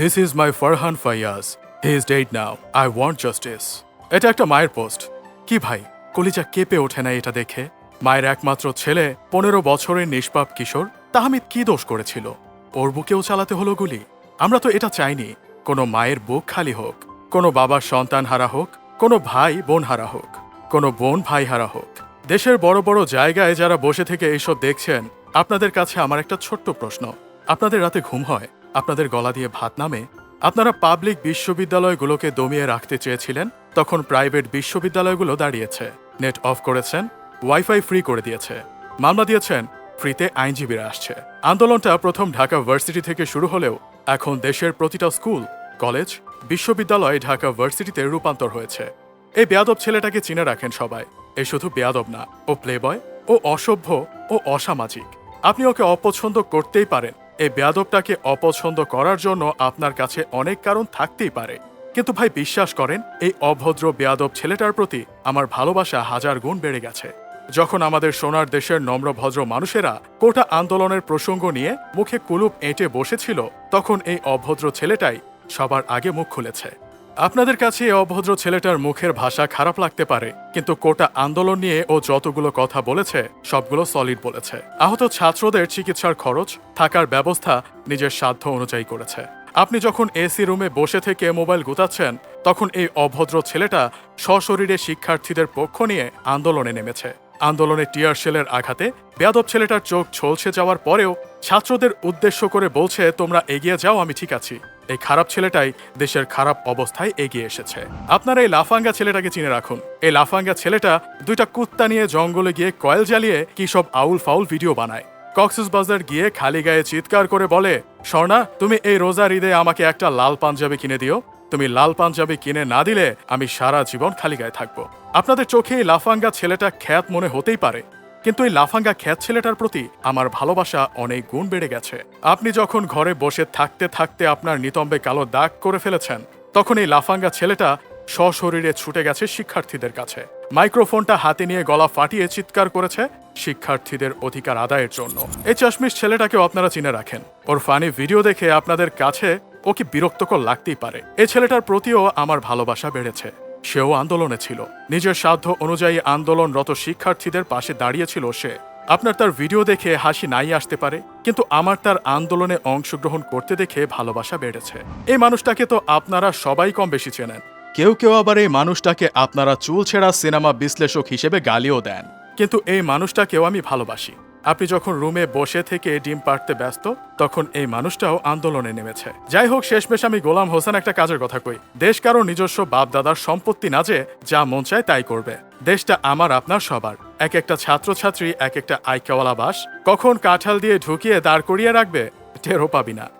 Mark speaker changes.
Speaker 1: This is my Farhan Faiyaz he is dead now I want justice এটা একটা মায়ের post. কি ভাই? কলিজা কেঁপে ওঠে না এটা দেখে? মায়ের একমাত্র ছেলে, পনেরো বছরের নিষ্পাপ কিশোর, তাহমিদ কি দোষ করেছিল? ওর বুকেও চালাতে হলো গুলি। আমরা তো এটা চাইনি। কোনো মায়ের বুক খালি হোক, কোনো বাবার সন্তান হারা হোক, কোনো ভাই বোন হারা হোক, কোনো বোন ভাই হারা হোক। দেশের বড় বড় জায়গায় যারা বসে থেকে এইসব দেখছেন, আপনাদের কাছে আমার একটা ছোট্ট প্রশ্ন। আপনাদের রাতে ঘুম হয়। আপনাদের গলা দিয়ে ভাত নামে, আপনারা পাবলিক বিশ্ববিদ্যালয়গুলোকে দমিয়ে রাখতে চেয়েছিলেন, তখন প্রাইভেট বিশ্ববিদ্যালয়গুলো দাঁড়িয়েছে। নেট অফ করেছেন, ওয়াইফাই ফ্রি করে দিয়েছে। মামলা দিয়েছেন, ফ্রিতে আইনজীবীরা আসছে। আন্দোলনটা প্রথম ঢাকা ভার্সিটি থেকে শুরু হলেও, এখন দেশের প্রতিটা স্কুল, কলেজ, বিশ্ববিদ্যালয় ঢাকা ভার্সিটিতে রূপান্তর হয়েছে। এই বেয়াদব ছেলেটাকে চিনে রাখেন সবাই। এ শুধু বেয়াদব না, ও প্লেবয় ও অসভ্য, ও অসামাজিক। আপনি ওকে অপছন্দ করতেই পারেন। এই বেয়াদবটাকে অপছন্দ করার জন্য আপনার কাছে অনেক কারণ থাকতেই পারে। কিন্তু ভাই, বিশ্বাস করেন, এই অভদ্র বেয়াদব ছেলেটার প্রতি আমার ভালোবাসা হাজার গুণ বেড়ে গেছে। যখন আমাদের সোনার দেশের নম্রভদ্র মানুষেরা কোটা আন্দোলনের প্রসঙ্গ নিয়ে মুখে কুলুপ এঁটে বসেছিল, তখন এই অভদ্র ছেলেটাই সবার আগে মুখ খুলেছে। আপনাদের কাছে এই অভদ্র ছেলেটার মুখের ভাষা খারাপ লাগতে পারে, কিন্তু কোটা আন্দোলন নিয়ে ও যতগুলো কথা বলেছে, সবগুলো সলিড বলেছে। আহত ছাত্রদের চিকিৎসার খরচ, থাকার ব্যবস্থা নিজের সাধ্য অনুযায়ী করেছে। আপনি যখন এসি রুমে বসে থেকে মোবাইল গুতাচ্ছেন, তখন এই অভদ্র ছেলেটা সশরীরে শিক্ষার্থীদের পক্ষ নিয়ে আন্দোলনে নেমেছে। আন্দোলনে টিয়ার শেলের আঘাতে বেয়াদব ছেলেটার চোখ ঝলসে যাওয়ার পরেও ছাত্রদের উদ্দেশ্য করে বলছে, তোমরা এগিয়ে যাও, আমি ঠিক আছি। এই খারাপ ছেলেটাই দেশের খারাপ অবস্থায় এগিয়ে এসেছে। আপনারা এই লাফাঙ্গা ছেলেটাকে চিনে রাখুন। এই লাফাঙ্গা ছেলেটা দুইটা কুত্তা নিয়ে জঙ্গলে গিয়ে কয়েল জ্বালিয়ে কি সব আউল ফাউল ভিডিও বানায়। কক্সেস বাজার গিয়ে খালি গায়ে চিৎকার করে বলে, স্বর্ণা, তুমি এই রোজার ঈদে আমাকে একটা লাল পাঞ্জাবি কিনে দিও। তুমি লাল পাঞ্জাবি কিনে না দিলে আমি সারা জীবন খালি গায়ে থাকব। আপনাদের চোখে এই লাফাঙ্গা ছেলেটা খ্যাত মনে হতেই পারে, কিন্তু এই লাফাঙ্গা খ্যাত ছেলেটার প্রতি আমার ভালোবাসা অনেক গুণ বেড়ে গেছে। আপনি যখন ঘরে বসে থাকতে থাকতে আপনার নিতম্বে কালো দাগ করে ফেলেছেন, তখন এই লাফাঙ্গা ছেলেটা সশরীরে ছুটে গেছে শিক্ষার্থীদের কাছে। মাইক্রোফোনটা হাতে নিয়ে গলা ফাটিয়ে চিৎকার করেছে শিক্ষার্থীদের অধিকার আদায়ের জন্য। এই চশমিশ ছেলেটাকেও আপনারা চিনে রাখেন। ওর ফানি ভিডিও দেখে আপনাদের কাছে ওকে বিরক্তকর লাগতেই পারে। এই ছেলেটার প্রতিও আমার ভালোবাসা বেড়েছে। সেও আন্দোলনে ছিল। নিজের সাধ্য অনুযায়ী আন্দোলনরত শিক্ষার্থীদের পাশে দাঁড়িয়েছিল সে। আপনার তার ভিডিও দেখে হাসি নাই আসতে পারে, কিন্তু আমার তার আন্দোলনে অংশগ্রহণ করতে দেখে ভালোবাসা বেড়েছে। এই মানুষটাকে তো আপনারা সবাই কম বেশি চেনেন। কেউ কেউ আবার এই মানুষটাকে আপনারা চুল ছেঁড়া সিনেমা বিশ্লেষক হিসেবে গালিও দেন। কিন্তু এই মানুষটাকেও আমি ভালোবাসি। আপনি যখন রুমে বসে থেকে ডিম পাড়তে ব্যস্ত, তখন এই মানুষটাও আন্দোলনে নেমেছে। যাই হোক, শেষমেশ আমি গোলাম হোসেন একটা কাজের কথা কই। দেশ কারও নিজস্ব বাপ দাদার সম্পত্তি না যে যা মন চায় তাই করবে। দেশটা আমার, আপনার সবার। এক একটা ছাত্রছাত্রী, এক একটা আইকাওয়ালা বাস। কখন কাঁঠাল দিয়ে ঢুকিয়ে দাঁড় করিয়ে রাখবে, টেরও পাবি না।